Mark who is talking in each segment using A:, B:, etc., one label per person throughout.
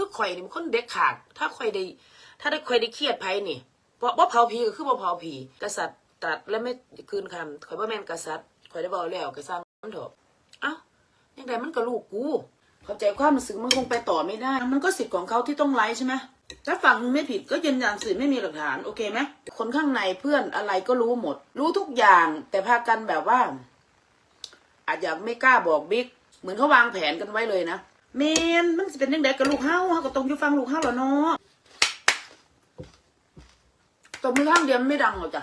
A: คือข่อยนี่มันคนเด็กขาด ถ้าข่อยได้ ถ้าได้ข่อยได้เครียดไผนี่เพราะว่เผาผีก็คือบ่เผาผีกษัตริย์ตรัสและไม่คืนคำข่อยบ่แม่นกษัตริย์ข่อยได้บอกแล้วก็สร้างมันเถอะเอ้ายังไงมันก็ลูกกูเข้าใจความรู้สึกมันคงไปต่อไม่ได้ มันก็สิทธิ์ของเขาที่ต้องไลฟ์ใช่ไหมถ้าฝั่งไม่ผิดก็ยืนยันสิไม่มีหลักฐาน โอเคไหมคนข้างในเพื่อนอะไรก็รู้หมด รู้ทุกอย่าง แต่พากันแบบว่า อาจจะไม่กล้าบอกบิ๊กเหมือนเขาวางแผนกันไว้เลยนะ เมนมันจะเป็นยังไงกับลูกเฮ้าเฮาก็ต้องอยู่ฟังลูกเฮ้าแล้วเนาะตบมือข้างเดียวมันไม่ดังหรอกจ้ะ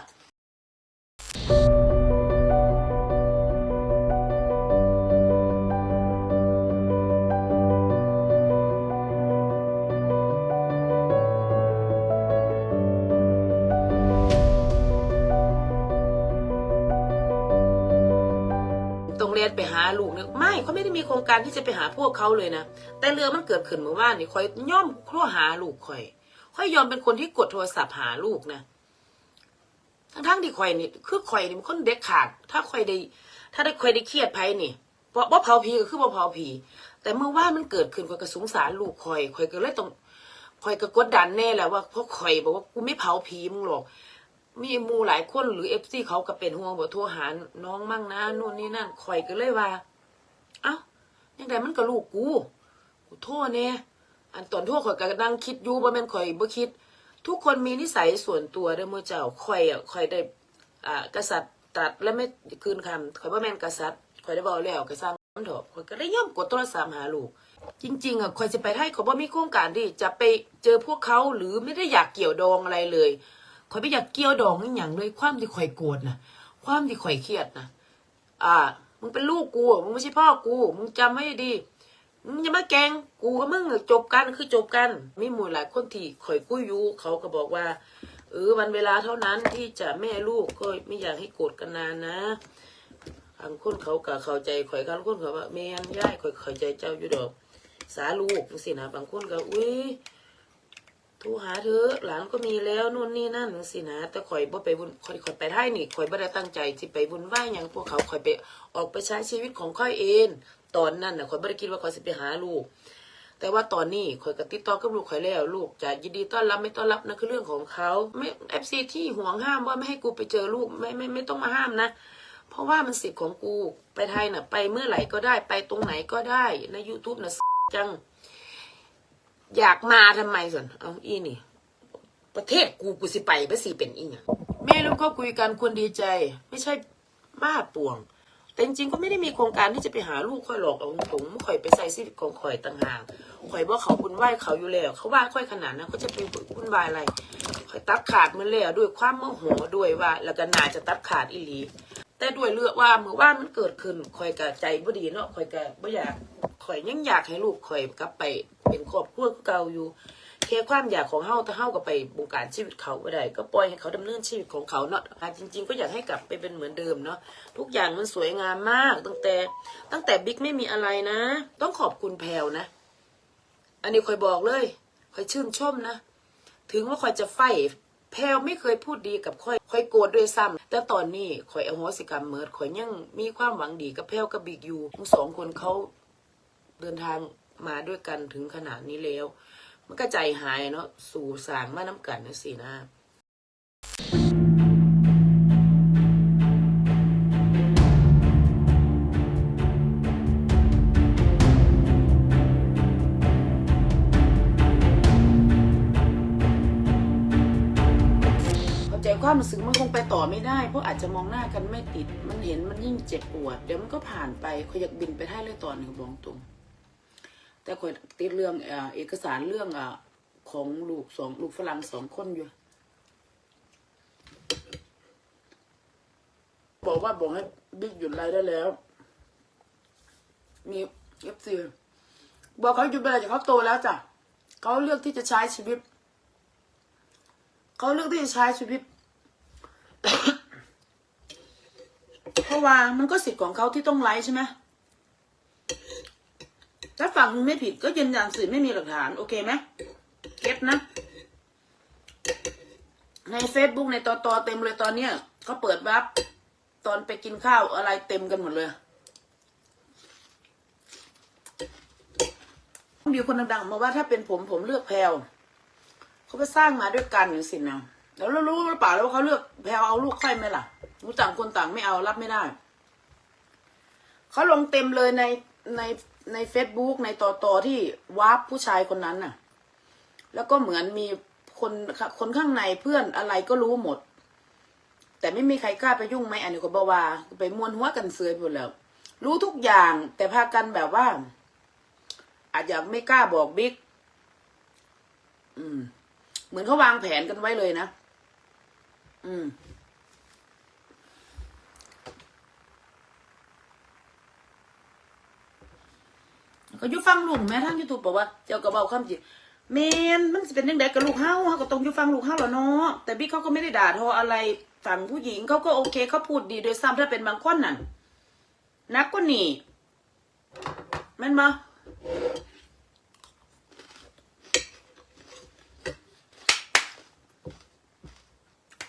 A: นไปหาลูกเนี่ยไม่เขาไม่ได้มีโครงการที่จะไปหาพวกเขาเลยนะแต่เรื่องมันเกิดขึ้นเมื่อวานนี่คอยย่อมโทรหาลูกคอยคอยยอมเป็นคนที่กดโทรศัพท์หาลูกนะทั้งทั้งๆที่คอยนี่คือคอยนี่มันคนเด็กขาด ถ้าคอยได้ ถ้าได้คอยได้เครียดไผนี่เพราะว่าเผาผีก็คือว่าเผาผี แต่เมื่อวานมันเกิดขึ้นคอยก็สงสารลูกคอยคอยก็เลยต้องคอยก็กดดันแน่แหละว่าเพราะคอยบอกว่ากูไม่เผาผีมึงหรอก มีมูหลายคนหรือเอฟซีเขาก็เป็นห่วงบอกโทรหาน้องมั่งนะนู่นนี่นั่นข่อยก็เลยว่า เอ้ายังไงมันก็ลูกกูกูโทษเนี่ยอันตอนโทษข่อยก็นั่งคิดอยู่ว่แม่นข่อยบ่คิด ทุกคนมีนิสัยส่วนตัวเด้อมื่อเจ้าข่อยอะข่อยได้อ่ากษัตริย์ตรัสและไม่คืนคำข่อยว่แม่นกษัตริย์ข่อยได้บอกแล้วก็สร้างมันเถอะข่อยก็ได้ย่อมกดโทรศัพท์หาลูกจริงๆอะข่อยจะไปไทยข่อยบ่มีโครงการที่จะไปเจอพวกเขาหรือไม่ได้อยากเกี่ยวดองอะไรเลย ข่อยไม่อยากเกี่ยวดองอหย่างเลยความที่ข่อยโกรธนะความที่ข่อยเครียดนะอ่า มึงเป็นลูกกูมึงไม่ใช่พ่อกู มึงจำไว้ให้ดีมึงอย่ามาแกลงกูกับมึงอะจบกันคือจบกันมีหมู่หลายคนที่ข่อยกู้ยูเขาก็บอกว่าเออวันเวลาเท่านั้นที่จะแม่ลูกก็ไม่อยากให้โกรธกันนานนะบางคนเขาก็เข้าใจข่อยบางคนเขาว่าแม่นย่ายข่อยเข้าใจเจ้าอยู่ดอกสาลูกสินะบางคนก็อุ้ย โทรหาเธอหลานก็มีแล้วนู่นนี่นั่นสินะ แต่ข่อยบ่ไปบุญข่อยข่อยไปไทยนี่ข่อยบ่ได้ตั้งใจที่ไปบุญไหว้หยังพวกเขาข่อยไปออกไปใช้ชีวิตของข่อยเอง ตอนนั้นน่ะข่อยบ่ได้คิดว่าข่อยสิไปหาลูก แต่ว่าตอนนี้ข่อยก็ติดต่อกับลูกข่อยแล้วลูกจะยินดีต้อนรับไม่ต้อนรับนั่นคือเรื่องของเขาไม่เอฟซีที่ห่วงห้ามว่าไม่ให้กูไปเจอลูกไม่ไม่ไม่ต้องมาห้ามนะเพราะว่ามันสิทธิ์ของกูไปไทยน่ะ ไปเมื่อไหร่ก็ได้ไปตรงไหนก็ได้ใน YouTube น่ะจัง อยากมาทำไมส่วนเอาอีนี่ ประเทศกูกูสิไปไปสิเป็นอีหยังแม่ลูกก็คุยกันควรดีใจ ไม่ใช่บ้าป่วง แต่จริงๆก็ไม่ได้มีโครงการที่จะไปหาลูกค่อยหลอกเอาตรงๆข่อยไปใส่ชีวิตของข่อยต่างหากข่อยว่าเขาบุญไหวเขาอยู่แล้ว เขาว่าค่อยขนาดนั้นเขาจะไปบุญวายอะไรข่อยตัดขาดมันแล้วด้วยความโมโหด้วยว่า แล้วก็น่าจะตัดขาดอีหลี แต่ด้วยเลือกว่าเมื่อว่านมันเกิดขึ้นข่อยก็ใจบ่ดีเนาะข่อยก็บ่อยากข่อยยังอยากให้ลูกข่อยกลับไปเป็นครอบครัวเก่าอยู่แค่ความอยากของเฮาถ้าเฮาก็ไปบงการชีวิตเขาบ่ได้ก็ปล่อยให้เขาดำเนินชีวิตของเขาเนาะอะจริง ๆ ก็อยากให้กลับไปเป็นเหมือนเดิมเนาะทุกอย่างมันสวยงามมาก ตั้งแต่ ตั้งแต่บิ๊กไม่มีอะไรนะ ต้องขอบคุณแพลวนะ อันนี้ข่อยบอกเลยข่อยชื่นชมนะ ถึงว่าข่อยจะไฟ แพลวไม่เคยพูดดีกับค่อยค่อยโกรธด้วยซ้ำแต่ตอนนี้ข่อยเอโหสิกรรมเมิดข่อยยังมีความหวังดีกับแพลวกับบิ๊กอยู่ทั้งสองคนเขาเดินทางมาด้วยกันถึงขนาดนี้แล้ว มันก็ใจหายเนาะสู่สางมาน้ำกันนะสินะ ความรู้สึกมันคงไปต่อไม่ได้ เพราะอาจจะมองหน้ากันไม่ติด มันเห็นมันยิ่งเจ็บปวด เดี๋ยวมันก็ผ่านไปคอยอยากบินไปได้เลยตอนหนึ่งบอกตรงแต่คอยติดเรื่องเอกสารเรื่องอของลูกสองลูกฝรั่งสองคนอยู่บอกว่าบอกให้บิ๊กหยุดไลน์ได้แล้ว มีเอฟซีบอกเขาหยุดไปเลยเขาโตแล้วจ้ะเขาเลือกที่จะใช้ชีวิตเขาเลือกที่จะใช้ชีวิต เพราะว่ามันก็สิทธิ์ของเขาที่ต้องไลฟ์ใช่ไหมถ้าฝั่งไม่ผิดก็ยืนยันสิไม่มีหลักฐาน โอเคไหมเก็ตนะ ใน Facebook ในตอตอเต็มเลยตอนเนี้ยเขาเปิดวับตอนไปกินข้าวอะไรเต็มกันหมดเลยมีคนดังๆมาว่าถ้าเป็นผมผมเลือกแพลวเขาไปสร้างมาด้วยกันอย่างสินะ แล้วเรารู้หรือเปล่าแล้วว่าเขาเลือกแพลวเอาลูกใครไหมล่ะรู้ต่างคนต่างไม่เอารับไม่ได้ เขาลงเต็มเลยในในในเฟซบุ๊กในต่อต่อที่วาร์ปผู้ชายคนนั้นน่ะ แล้วก็เหมือนมีคนคนข้างในเพื่อนอะไรก็รู้หมด แต่ไม่มีใครกล้าไปยุ่งไหมอันนี้ก็บอกว่าไปมวนหัวกันเสือหมดแล้ว รู้ทุกอย่างแต่พากันแบบว่า อาจจะไม่กล้าบอกบิ๊กอืม เหมือนเขาวางแผนกันไว้เลยนะ อืมก็ยุฟังลุงแม่ทั้งยูทูบบอกว่าเจ้ากระเบาคำจีแมนมันจะเป็นยังไงกับลูกเฮาเฮาก็ต้องยุฟังลูกเฮาแล้วเนาะแต่บิ๊กเขาก็ไม่ได้ด่าทออะไรฝั่งผู้หญิงเขาก็โอเคเขาพูดดีโดยซ้ำถ้าเป็นบางคนน่ะนักก็หนีแม่นมา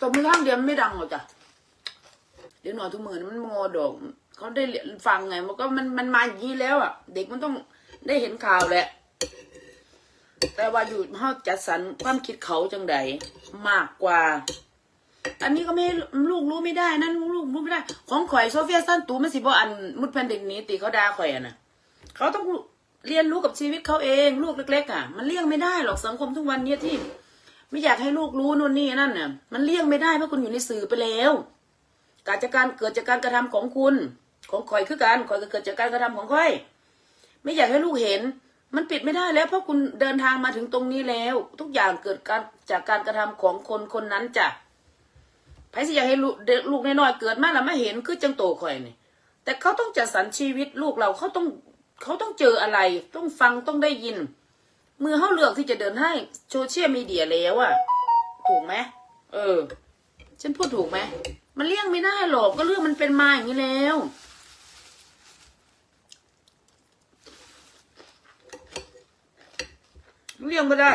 A: ตบมือข้างเดียวไม่ดังหรอกจ้ะเดี๋ยวหน่อยทุกมือมันงอดอกเขาได้ฟังไง มันก็มันมันมาอย่างนี้แล้วอะ เด็กมันต้องได้เห็นข่าวแหละ แต่ว่าอยู่เฮาจัดสรรความคิดเขาจังใดมากกว่า อันนี้ก็ไม่ลูกรู้ไม่ได้ นั่นลูกรู้ไม่ได้ ของข่อยโซเฟียสั้นตูมันสิบ่อันมุดแผ่นดินนี้ตีเขาด่าข่อยอะนะเขาต้องเรียนรู้กับชีวิตเขาเอง ลูกเล็กๆอะ มันเลี่ยงไม่ได้หรอกสังคมทุกวันเนี้ยที่ ไม่อยากให้ลูกรู้นู่นนี่นั่นเนี่ยมันเลี่ยงไม่ได้เพราะคุณอยู่ในสื่อไปแล้วกาจากการเกิดจากการกระทำของคุณ ของข่อยคือการข่อยก็เกิดจากการกระทำของข่อย ไม่อยากให้ลูกเห็น มันปิดไม่ได้แล้ว เพราะคุณเดินทางมาถึงตรงนี้แล้ว ทุกอย่างเกิดการจากการกระทำของคนคนนั้นจ้ะไผสิอยากให้ลูกลูกน้อยๆเกิดมาแล้วไมาเห็นคือจังโตข่อยนี่แต่เขาต้องจัดสรรชีวิตลูกเราเขาต้องเขาต้องเจออะไร ต้องฟังต้องได้ยิน มือเขาเลือกที่จะเดินให้โซเชียลมีเดียแล้วอะถูกไหมเออ ฉันพูดถูกไหมมันเลี่ยงไม่ได้หรอกก็เรื่องมันเป็นมาอย่างนี้แล้วเลี่ยงไม่ได้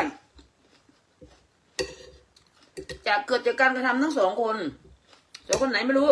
A: จากเกิดจากการกระทำทั้งสองคนสองคนไหนไม่รู้